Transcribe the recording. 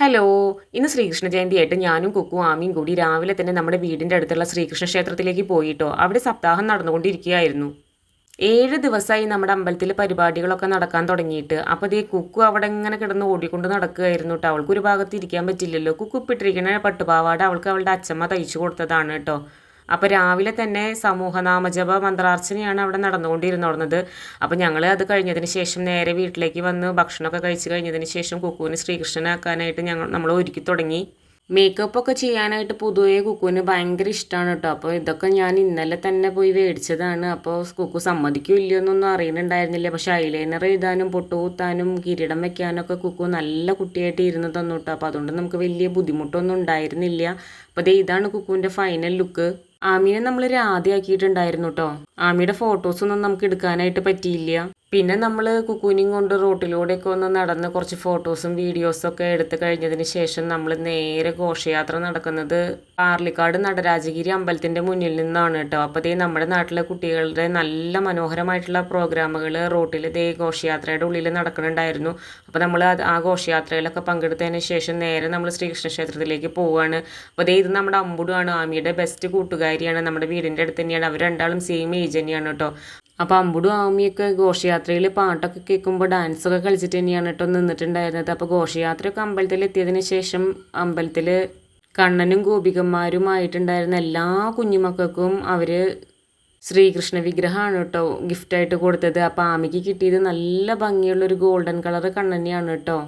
Hello ഇന്ന് ശ്രീകൃഷ്ണ ജയന്തിയായിട്ട് ഞാനും കുക്കും ആമിയും കൂടി രാവിലെ തന്നെ നമ്മുടെ വീടിന്റെ അടുത്തുള്ള ശ്രീകൃഷ്ണ ക്ഷേത്രത്തിലേക്ക് പോയിട്ടോ. അവിടെ സപ്താഹം നടന്നുകൊണ്ടിരിക്കുകയായിരുന്നു. ഏഴ് ദിവസമായി നമ്മുടെ അമ്പലത്തിലെ പരിപാടികളൊക്കെ നടക്കാൻ തുടങ്ങിയിട്ട്. അപ്പോൾ ദേ കുക്കു അവിടെ ഇങ്ങനെ കിടന്ന് ഓടിക്കൊണ്ട് നടക്കുകയായിരുന്നു കേട്ടോ. അവൾക്ക് ഒരു ഭാഗത്ത് ഇരിക്കാൻ പറ്റില്ലല്ലോ. കുക്കു ഇപ്പിട്ടിരിക്കുന്ന പട്ടുപാവാട അവൾക്ക് അവളുടെ അച്ഛമ്മ തയ്ച്ചു കൊടുത്തതാണ് കേട്ടോ. അപ്പോൾ രാവിലെ തന്നെ സമൂഹനാമജപ മന്ത്രാർച്ചനയാണ് അവിടെ നടന്നുകൊണ്ടിരുന്നത് അപ്പോൾ ഞങ്ങൾ അത് കഴിഞ്ഞതിന് ശേഷം നേരെ വീട്ടിലേക്ക് വന്ന് ഭക്ഷണമൊക്കെ കഴിച്ച് കഴിഞ്ഞതിന് ശേഷം കുക്കുവിന് ശ്രീകൃഷ്ണനാക്കാനായിട്ട് ഞങ്ങൾ നമ്മൾ ഒരുക്കി തുടങ്ങി. മേക്കപ്പ് ഒക്കെ ചെയ്യാനായിട്ട് പൊതുവേ കുക്കുവിന് ഭയങ്കര ഇഷ്ടമാണ് കേട്ടോ. അപ്പോൾ ഇതൊക്കെ ഞാൻ ഇന്നലെ തന്നെ പോയി മേടിച്ചതാണ്. അപ്പോൾ കുക്കു സമ്മതിക്കും ഇല്ലയോന്നൊന്നും അറിയുന്നുണ്ടായിരുന്നില്ല. പക്ഷെ ഐലൈനർ എഴുതാനും പൊട്ടുകൂത്താനും കിരീടം വെക്കാനൊക്കെ കുക്കു നല്ല കുട്ടിയായിട്ട് ഇരുന്ന് തന്നു കേട്ടോ. അപ്പോൾ അതുകൊണ്ട് നമുക്ക് വലിയ ബുദ്ധിമുട്ടൊന്നും ഉണ്ടായിരുന്നില്ല. അപ്പോൾ ഇതാണ് കുക്കുവിന്റെ ഫൈനൽ ലുക്ക് ആമീനെ നമ്മൾ രാധയാക്കിയിട്ടുണ്ടായിരുന്നു കേട്ടോ ആമിയുടെ ഫോട്ടോസൊന്നും നമുക്ക് എടുക്കാനായിട്ട് പറ്റിയില്ല. പിന്നെ നമ്മൾ കുക്കൂനിങ് കൊണ്ട് റോട്ടിലൂടെയൊക്കെ ഒന്ന് നടന്ന് കുറച്ച് ഫോട്ടോസും വീഡിയോസും ഒക്കെ എടുത്തു കഴിഞ്ഞതിന് ശേഷം നമ്മൾ നേരെ ഘോഷയാത്ര നടക്കുന്നത് പാർലിക്കാട് നടരാജഗിരി അമ്പലത്തിന്റെ മുന്നിൽ നിന്നാണ് കേട്ടോ. അപ്പോൾ നമ്മുടെ നാട്ടിലെ കുട്ടികളുടെ നല്ല മനോഹരമായിട്ടുള്ള പ്രോഗ്രാമുകൾ റോട്ടിൽ ദേ ഘോഷയാത്രയുടെ ഉള്ളിൽ നടക്കുന്നുണ്ടായിരുന്നു അപ്പോൾ നമ്മൾ ആ ഘോഷയാത്രയിലൊക്കെ പങ്കെടുത്തതിന് ശേഷം നേരെ നമ്മൾ ശ്രീകൃഷ്ണ ക്ഷേത്രത്തിലേക്ക് പോവുകയാണ് അപ്പോൾ ദേ ഇത് നമ്മുടെ അമ്പുടുമാണ് ആമിയുടെ ബെസ്റ്റ് കൂട്ടുകാരിയാണ്. നമ്മുടെ വീടിന്റെ അടുത്ത് തന്നെയാണ്. അവർ രണ്ടാളും സെയിം ഏജ് തന്നെയാണ് കേട്ടോ. അപ്പോൾ അമ്പുടും ആമിയൊക്കെ ഘോഷയാത്രയിൽ പാട്ടൊക്കെ കേൾക്കുമ്പോൾ ഡാൻസൊക്കെ കളിച്ചിട്ട് തന്നെയാണ് കേട്ടോ നിന്നിട്ടുണ്ടായിരുന്നത്. അപ്പോൾ ഘോഷയാത്രയൊക്കെ അമ്പലത്തിൽ എത്തിയതിന് ശേഷം അമ്പലത്തിൽ കണ്ണനും ഗോപികന്മാരുമായിട്ടുണ്ടായിരുന്ന എല്ലാ കുഞ്ഞുമക്കൾക്കും അവർ ശ്രീകൃഷ്ണ വിഗ്രഹമാണ് കേട്ടോ ഗിഫ്റ്റായിട്ട് കൊടുത്തത്. അപ്പോൾ ആമിക്ക് കിട്ടിയത് നല്ല ഭംഗിയുള്ളൊരു ഗോൾഡൻ കളർ കണ്ണനെയാണ് കേട്ടോ